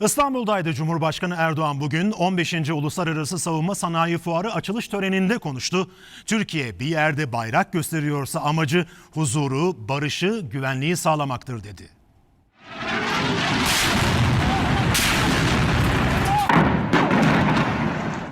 İstanbul'daydı Cumhurbaşkanı Erdoğan bugün 15. Uluslararası Savunma Sanayi Fuarı açılış töreninde konuştu. Türkiye bir yerde bayrak gösteriyorsa amacı huzuru, barışı, güvenliği sağlamaktır dedi.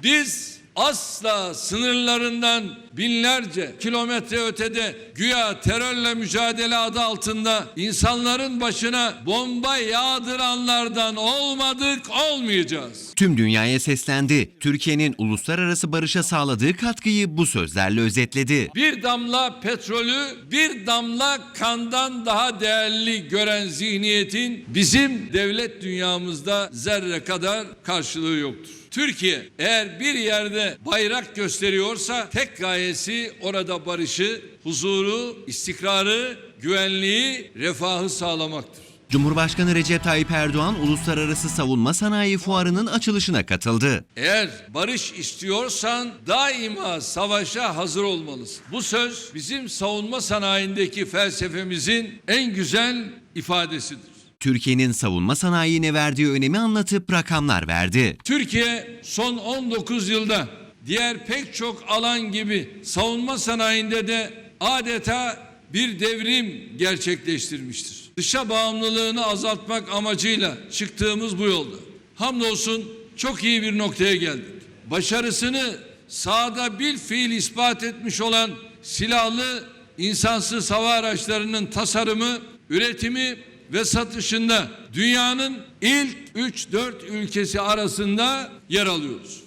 Biz asla sınırlarından binlerce kilometre ötede güya terörle mücadele adı altında insanların başına bomba yağdıranlardan olmadık olmayacağız. Tüm dünyaya seslendi. Türkiye'nin uluslararası barışa sağladığı katkıyı bu sözlerle özetledi. Bir damla petrolü bir damla kandan daha değerli gören zihniyetin bizim devlet dünyamızda zerre kadar karşılığı yoktur. Türkiye eğer bir yerde bayrak gösteriyorsa tek gayesi orada barışı, huzuru, istikrarı, güvenliği, refahı sağlamaktır. Cumhurbaşkanı Recep Tayyip Erdoğan Uluslararası Savunma Sanayi Fuarı'nın açılışına katıldı. Eğer barış istiyorsan daima savaşa hazır olmalısın. Bu söz bizim savunma sanayindeki felsefemizin en güzel ifadesidir. Türkiye'nin savunma sanayine verdiği önemi anlatıp rakamlar verdi. Türkiye son 19 yılda diğer pek çok alan gibi savunma sanayinde de adeta bir devrim gerçekleştirmiştir. Dışa bağımlılığını azaltmak amacıyla çıktığımız bu yolda. Hamdolsun çok iyi bir noktaya geldik. Başarısını sahada bir fiil ispat etmiş olan silahlı insansız hava araçlarının tasarımı, üretimi ve satışında dünyanın ilk 3-4 ülkesi arasında yer alıyoruz.